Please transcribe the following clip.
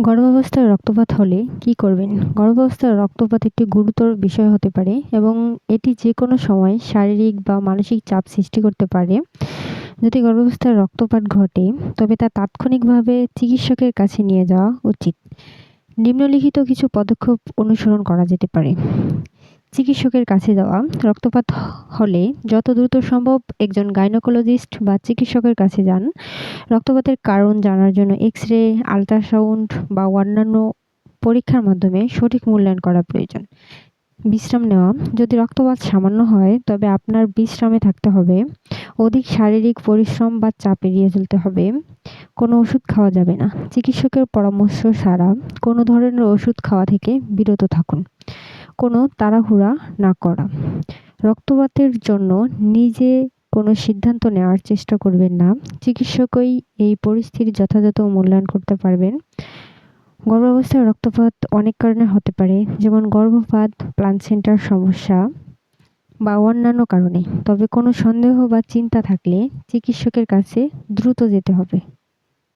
গর্ভাবস্থায় রক্তপাত হলে কি করবেন? গর্ভাবস্থার রক্তপাত একটি গুরুতর বিষয় হতে পারে এবং এটি যে কোনো সময় শারীরিক বা মানসিক চাপ সৃষ্টি করতে পারে। যদি গর্ভাবস্থার রক্তপাত ঘটে, তবে তা তাৎক্ষণিকভাবে চিকিৎসকের কাছে নিয়ে যাওয়া উচিত। নিম্নলিখিত কিছু পদক্ষেপ অনুসরণ করা যেতে পারে। চিকিৎসকের কাছে যাওয়া, রক্তপাত হলে যত দ্রুত সম্ভব একজন গাইনোকোলজিস্ট বা চিকিৎসকের কাছে যান। রক্তপাতের কারণ জানার জন্য এক্স রে আলট্রাসাউন্ড বা অন্যান্য পরীক্ষার মাধ্যমে সঠিক মূল্যায়ন করা প্রয়োজন। বিশ্রাম নেওয়া, যদি রক্তপাত সামান্য হয়, তবে আপনার বিশ্রামে থাকতে হবে। অধিক শারীরিক পরিশ্রম বা চাপ এড়িয়ে চলতে হবে। কোনো ওষুধ খাওয়া যাবে না। চিকিৎসকের পরামর্শ ছাড়া কোনো ধরনের ওষুধ খাওয়া থেকে বিরত থাকুন। কোনো তাড়াহুড়া না করা। রক্তপাতের জন্য নিজে কোনো সিদ্ধান্ত নেওয়ার চেষ্টা করবেন না। চিকিৎসকই এই পরিস্থিতির যথাযথ মূল্যায়ন করতে পারবেন। গর্ভাবস্থায় রক্তপাত অনেক কারণে হতে পারে, যেমন গর্ভপাত প্লান্সেন্টার সমস্যা বা অন্যান্য কারণে। তবে কোনো সন্দেহ বা চিন্তা থাকলে চিকিৎসকের কাছে দ্রুত যেতে হবে।